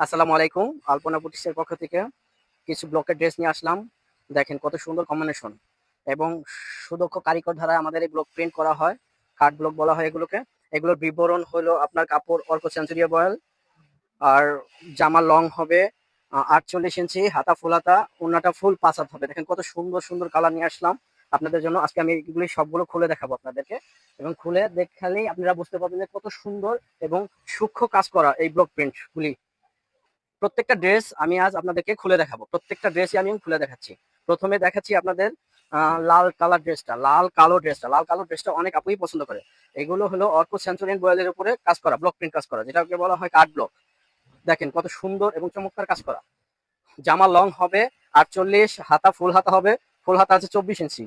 আসসালামু আলাইকুম, আলপনা বুটিক্সের পক্ষ থেকে কিছু ব্লকের ড্রেস নিয়ে আসলাম। দেখেন কত সুন্দর কম্বিনেশন এবং সুদক্ষ কারিগর দ্বারা আমাদের এই ব্লক প্রিন্ট করা হয় কাঠ ব্লক বলা হয় এগুলোকে। এগুলোর বিবরণ হলো আপনার কাপড় অর্ক সেঞ্চুরিয়া বয়েল, আর জামা লং হবে আটচল্লিশ ইঞ্চি, হাতা ফুল হাতা উন্নাটা ফুল পাঁচ হাত হবে। দেখেন কত সুন্দর সুন্দর কালার নিয়ে আসলাম। আপনাদের জন্য আজকে আমি এগুলি সবগুলো খুলে দেখাবো আপনাদেরকে। এবং খুলে দেখালেই আপনারা বুঝতে পারবেন যে কত সুন্দর এবং সূক্ষ্ম কাজ করা এই ব্লক প্রিন্ট গুলি। প্রত্যেকটা ড্রেস আমি আজ আপনাদেরকে খুলে দেখাবো। প্রত্যেকটা ড্রেসই আমি খুলে দেখাচ্ছি। প্রথমে দেখাচ্ছি আপনাদের লাল কালার ড্রেসটা লাল কালো ড্রেসটা লাল কালো ড্রেসটা অনেক আপুই পছন্দ করে। এগুলো হলো অর্ক সেঞ্চুরিয়ান বয়েলের উপরে কাজ করা ব্লক প্রিন্ট কাজ করা, যেটাকে বলা হয় কাঠ ব্লক দেখেন কত সুন্দর এবং চমৎকার কাজ করা। জামা লং হবে, আটচল্লিশ, হাতা ফুল হাতা হবে ফুল হাতা আছে চব্বিশ ইঞ্চি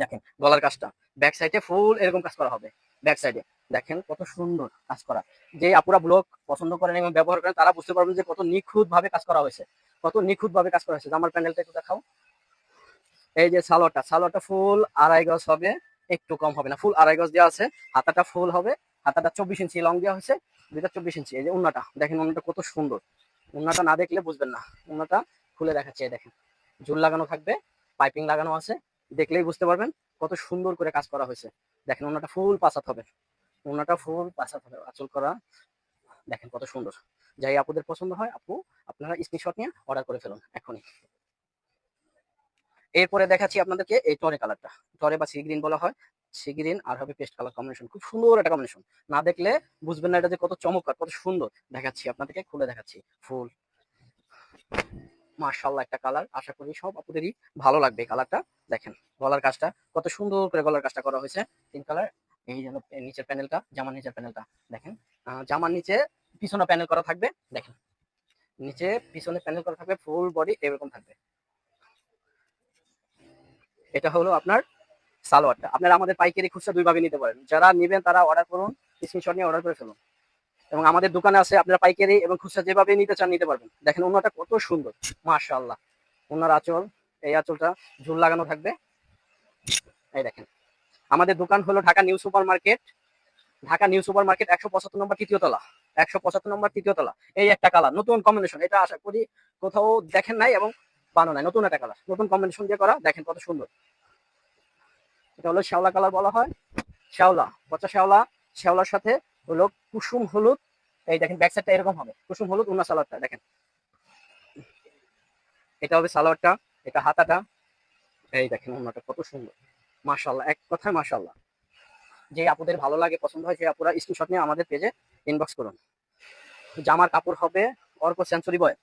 দেখেন, গলার কাজটা। ব্যাক সাইডে ফুল এরকম কাজ করা হবে। ব্যাক সাইডে। দেখেন কত সুন্দর কাজ করা। যে আপুরা ব্লক পছন্দ করেন এবং ব্যবহার করেন, তারা বুঝতে পারবেন যে কত নিখুঁত ভাবে কাজ করা হয়েছে। কত নিখুঁত ভাবে কাজ করা হয়েছে। আমার প্যানেলটা একটু দেখাও। এই যে সালোয়ারটা সালোয়ারটা ফুল আড়াই গজ হবে, একটু কম হবে না। ফুল আড়াই গজ দেওয়া আছে, হাতাটা ফুল হবে, হাতাটা চব্বিশ ইঞ্চি লং দেওয়া হয়েছে, দুইটা চব্বিশ ইঞ্চি। এই যে উন্নাটা, দেখেন উন্নাটা কত সুন্দর। উন্নাটা না দেখলে বুঝবেন না। উন্নাটা খুলে দেখাচ্ছে দেখেন। ঝুল লাগানো থাকবে, পাইপিং লাগানো আছে দেখলেই বুঝতে পারবেন কত সুন্দর করে কাজ করা হয়েছে। দেখেন উন্নাটা ফুল পাসাত হবে। উন্নাটা ফুল পাসাত হবে। আঁচল করা, দেখেন কত সুন্দর। যাই আপুদের পছন্দ হয়, আপু, আপনারা স্ক্রিনশট নিয়ে অর্ডার করে ফেলুন, এখনই। এরপরে দেখাচ্ছি আপনাদেরকে এই টরে কালারটা। টরে বা সি গ্রিন বলা হয়। সি গ্রিন আর হবে পেস্ট কালার কম্বিনেশন খুব সুন্দর একটা কম্বিনেশন না দেখলে বুঝবেন না এটা যে কত চমৎকার, কত সুন্দর। দেখাচ্ছি আপনাদেরকে, খুলে দেখাচ্ছি। ফুল। মার্শাল্লাহ একটা কালার আশা করি সব আপুদেরই ভালো লাগবে কালারটা দেখেন, গলার কাজটা কত সুন্দর করে গলার কাজটা করা হয়েছে। তিন কালার এই যেন নিচের প্যানেলটা জামার নিচের প্যানেলটা দেখেন জামার নিচে পিছনে প্যানেল করা থাকবে। দেখেন, নিচে পিছনে প্যানেল করা থাকবে ফুল বডি এরকম থাকবে। এটা হলো আপনার সালোয়ারটা। আপনারা আমাদের পাইকারি খুচরা দুইভাবে নিতে পারেন। যারা নেবেন তারা অর্ডার করুন স্ক্রিনশট নিয়ে অর্ডার করে ফেলুন। এবং আমাদের দোকানে আছে আপনারা পাইকারি এবং খুচরা যেভাবে নিতে চান নিতে পারবেন। দেখেন ওনাটা কত সুন্দর। মাশাআল্লাহ। ওনার আঁচল, এই আঁচলটা ঝুল লাগানো থাকবে। এই দেখেন। আমাদের দোকান হলো Dhaka new super market Dhaka new super market একশো পঁচাত্তর নম্বর তৃতীয় তলা। একশো পঁচাত্তর নম্বর তৃতীয় তলা। এই একটা কালার, নতুন কম্বিনেশন এটা আশা করি কোথাও দেখেন নাই এবং পানো নাই। নতুন একটা কালার। নতুন কম্বিনেশন দিয়ে করা। দেখেন কত সুন্দর। এটা হলো শ্যাওলা কালার বলা হয়। শ্যাওলা, পচা শ্যাওলা। শ্যাওলার সাথে হলো কুসুম হলুদ। এই দেখেন ব্যাক সাইডটা এরকম হবে। কুসুম হলুদ উন্না সালোয়ারটা, দেখেন। এটা হবে সালোয়ারটা, এটা হাতাটা। এই দেখেন উন্নাটা কত সুন্দর। মাশাল্লাহ এক কথায় মাশাল্লাহ যে আপুদের ভালো লাগে, পছন্দ হয়, সেই আপুরা স্ক্রিনশট নিয়ে আমাদের পেজে ইনবক্স করুন। জামার কাপড় হবে অর্ক সেঞ্চুরি বয়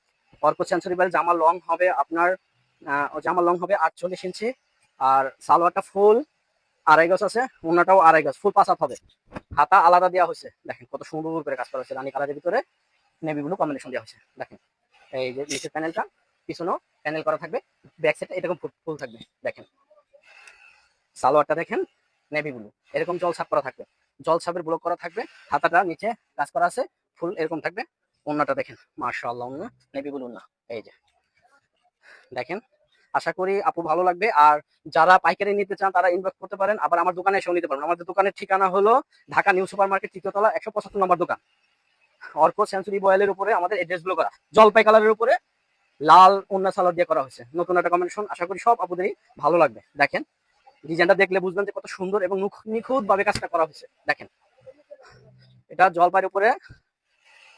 অর্ক সেঞ্চুরি বয়েল জামা লং হবে আপনার জামা লং হবে আটচল্লিশ ইঞ্চি। আর সালোয়ারটা ফুল আড়াই গজ আছে উন্নাটাও আড়াই গজ ফুল পাঁচাত হবে। হাতা আলাদা দেওয়া হয়েছে। দেখেন কত সুন্দর করে কাজ করা হয়েছে রানী কালারের ভিতরে। নেভি ব্লু কম্বিনেশন দেওয়া হয়েছে। দেখেন, এই যে নিচের প্যানেলটা পিছনেও প্যানেল করা থাকবে ব্যাক সাইডে এরকম ফুল থাকবে। দেখেন, সালোয়ারটা দেখেন নেভি ব্লু এরকম জল ছাপ করা থাকবে। জল ছাপের ব্লক করা থাকবে হাতাটা নিচে কাজ করা আছে ফুল এরকম থাকবে। ওন্নাটা দেখেন মার্শাল্লাহ নেভি ব্লু না এই যে। দেখেন আশা করি আপু ভালো লাগবে। আর যারা পাইকারি নিতে চান, তারা ইনবক্স করতে পারেন। আবার আমার দোকানে এসেও নিতে পারেন আমাদের দোকানের ঠিকানা হলো ঢাকা নিউ সুপার মার্কেট তৃতীয়তলা একশো পঁচাত্তর নম্বর দোকান। অর্ক সেঞ্চুরি বয়েলের উপরে আমাদের এড্রেসগুলো করা। জলপাই কালারের উপরে লাল উন্না সালোয়ার দিয়ে করা হয়েছে। নতুন একটা কম্বিনেশন আশা করি সব আপুদেরই ভালো লাগবে। দেখেন, ডিজাইনটা দেখলে বুঝবেন যে কত সুন্দর এবং নিখুঁত ভাবে কাজটা করা হয়েছে। দেখেন, এটা জলপাইয়ের উপরে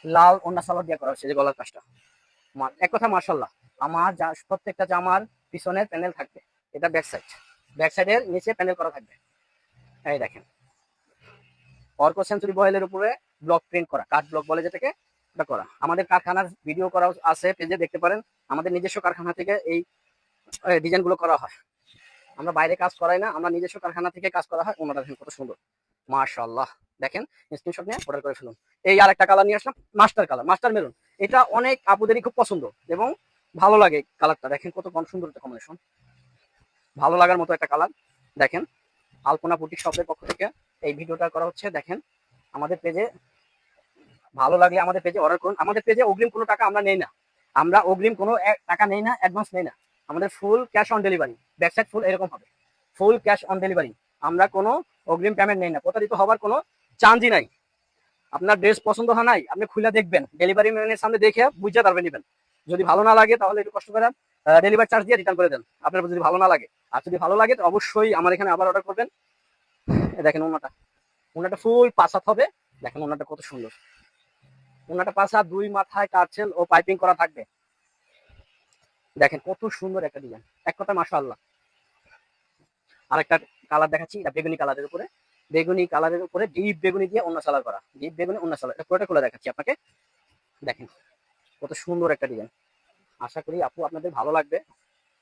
লাল ওন্না সালোয়ার দিয়ে করা হয়েছে, যে গলার কাজটা। এক কথা মার্শাল্লাহ আমার যা প্রত্যেকটা জামার পিছনের প্যানেল থাকবে। এটা ব্যাক সাইড ব্যাক সাইডের নিচে প্যানেল করা থাকবে। এই দেখেন। অর্ক সেঞ্চুরি বয়েলের উপরে ব্লক প্রিন্ট করা। কাঠ ব্লক বলে যেটাকে এটা করা। আমাদের কারখানার ভিডিও করা আছে, পেজে দেখতে পারেন। আমাদের নিজস্ব কারখানা থেকে এই ডিজাইনগুলো করা হয়। আমরা বাইরে কাজ করাই না, আমরা নিজস্ব কারখানা থেকে কাজ করা হয়। ওনারা দেখেন কত সুন্দর। মাশাআল্লাহ। দেখেন স্ক্রিনশট নিয়ে অর্ডার করে ফেলুন। এই আরেকটা কালার নিয়ে আসলাম মাস্টার কালার মাস্টার মেরুন এটা অনেক আপুদেরই খুব পছন্দ এবং ভালো লাগে কালারটা দেখেন কত কম সুন্দর একটা কম্বিনেশন ভালো লাগার মতো একটা কালার দেখেন, আলপনা বুটিক শপের পক্ষ থেকে এই ভিডিওটা করা হচ্ছে। দেখেন, আমাদের পেজে ভালো লাগলে আমাদের পেজে অর্ডার করুন। আমাদের পেজে অগ্রিম কোনো টাকা আমরা নেই না। আমরা অগ্রিম কোনো টাকা নেই না অ্যাডভান্স নেই না। আমাদের full cash on delivery backside full এরকম হবে। ফুল ক্যাশ অন ডেলিভারি আমরা কোনো অগ্রিম পেমেন্ট নেই না। প্রতারিত হবার কোনো চান্সই নাই। আপনার ড্রেস পছন্দ হয় নাই, আপনি খুলে দেখবেন। ডেলিভারি ম্যানের সামনে দেখে বুঝতে পারবেন নেবেন। যদি ভালো না লাগে, তাহলে একটু কষ্ট করে ডেলিভারি চার্জ দিয়ে রিটার্ন করে দেন। আপনার যদি ভালো না লাগে। আর যদি ভালো লাগে অবশ্যই আমার এখানে আবার অর্ডার করবেন। দেখেন ওনাটা। ওনাটা ফুল পাঁচ হাত হবে। দেখেন ওনাটা কত সুন্দর। ওনাটা হাত দুই মাথায় কারচেল ও পাইপিং করা থাকবে। দেখেন কত সুন্দর একটা ডিজাইন এক কথা মাসা আল্লাহ আরেকটা কালার দেখাচ্ছি, এটা বেগুনি কালারের উপরে। বেগুনি কালারের উপরে ডিপ বেগুনি দিয়ে অন্য সালার করা। ডিপ বেগুনি, অন্য সালার এটা পুরোটা খুলে দেখাচ্ছি আপনাকে। দেখেন, কত সুন্দর একটা ডিজাইন আশা করি আপু আপনাদের ভালো লাগবে।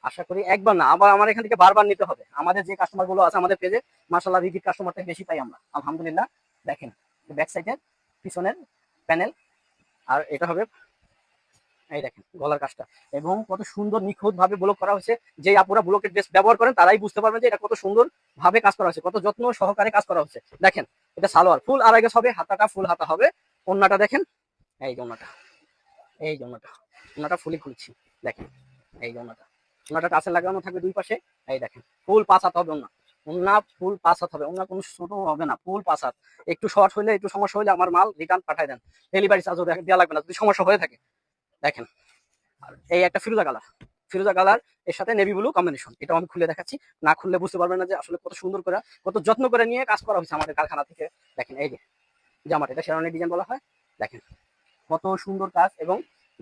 আশা করি একবার না, আবার আমার এখান থেকে বারবার নিতে হবে। আমাদের যে কাস্টমারগুলো আছে আমাদের পেজে মাসাল্লাহ রিপিট কাস্টমারটা বেশি পাই আমরা। আলহামদুলিল্লাহ। দেখেন ব্যাক সাইডের পিছনের প্যানেল আর এটা হবে এই দেখেন, গলার কাজটা। এবং কত সুন্দর নিখুঁত ভাবে ব্লক করা হয়েছে। যে আপুরা ব্লকের ড্রেস ব্যবহার করেন, তারাই বুঝতে পারবেন যে এটা কত সুন্দর ভাবে কাজ করা হয়েছে, কত যত্ন সহকারে কাজ করা হচ্ছে দেখেন, এটা সালোয়ার ফুল আড়াই গেছ হবে, হাতাটা ফুল হাতা হবে। ওন্নাটা দেখেন, এই ওন্নাটা এই ওন্নাটা ওন্নাটা ফুলি খুলছি, দেখেন, এই যে ওন্নাটা। ওন্নাটা কাছে লাগানো থাকবে দুই পাশে, এই দেখেন ফুল পাঁচ হাত হবে ওন্না। ওন্না ফুল পাঁচ হাত হবে, ওন্না কোনো ছোট হবে না ফুল পাঁচ হাত। একটু শর্ট হলে একটু সমস্যা হলে আমার মাল রিটার্ন পাঠায় দেন। ডেলিভারি চার্জও দেওয়া লাগবে না, যদি সমস্যা হয়ে থাকে। দেখেন। আর এই একটা ফিরোজা কালার। ফিরোজা কালার, এর সাথে নেভি ব্লু কম্বিনেশন এটাও আমি খুলে দেখাচ্ছি। না খুললে বুঝতে পারবেন না যে আসলে কত সুন্দর করে, কত যত্ন করে নিয়ে কাজ করা হয়েছে আমাদের কারখানা থেকে। দেখেন, এই যে জামাটা এটা শেরানি ডিজাইন বলা হয়। দেখেন, কত সুন্দর কাজ এবং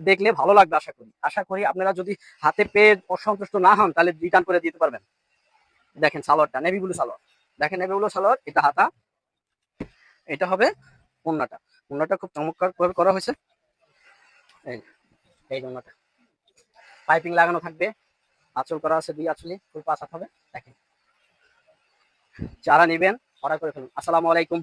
দেখলে ভালো লাগবে আশা করি। আশা করি আপনারা যদি হাতে পেয়ে অসন্তুষ্ট না হন, তাহলে রিটার্ন করে দিতে পারবেন। দেখেন, সালোয়ারটা নেভি ব্লু সালোয়ার। দেখেন নেভি ব্লু সালোয়ার, এটা হাতা। এটা হবে ওন্নাটা। ওন্নাটা খুব চমৎকার করে করা হয়েছে। এই এই জন্যটা পাইপিং লাগানো থাকবে। আঁচল করা আছে দুই আঁচলে, ফুল পাঁচ হবে। দেখেন। যারা নেবেন, অর্ডার করে ফেলুন। আসসালামু আলাইকুম।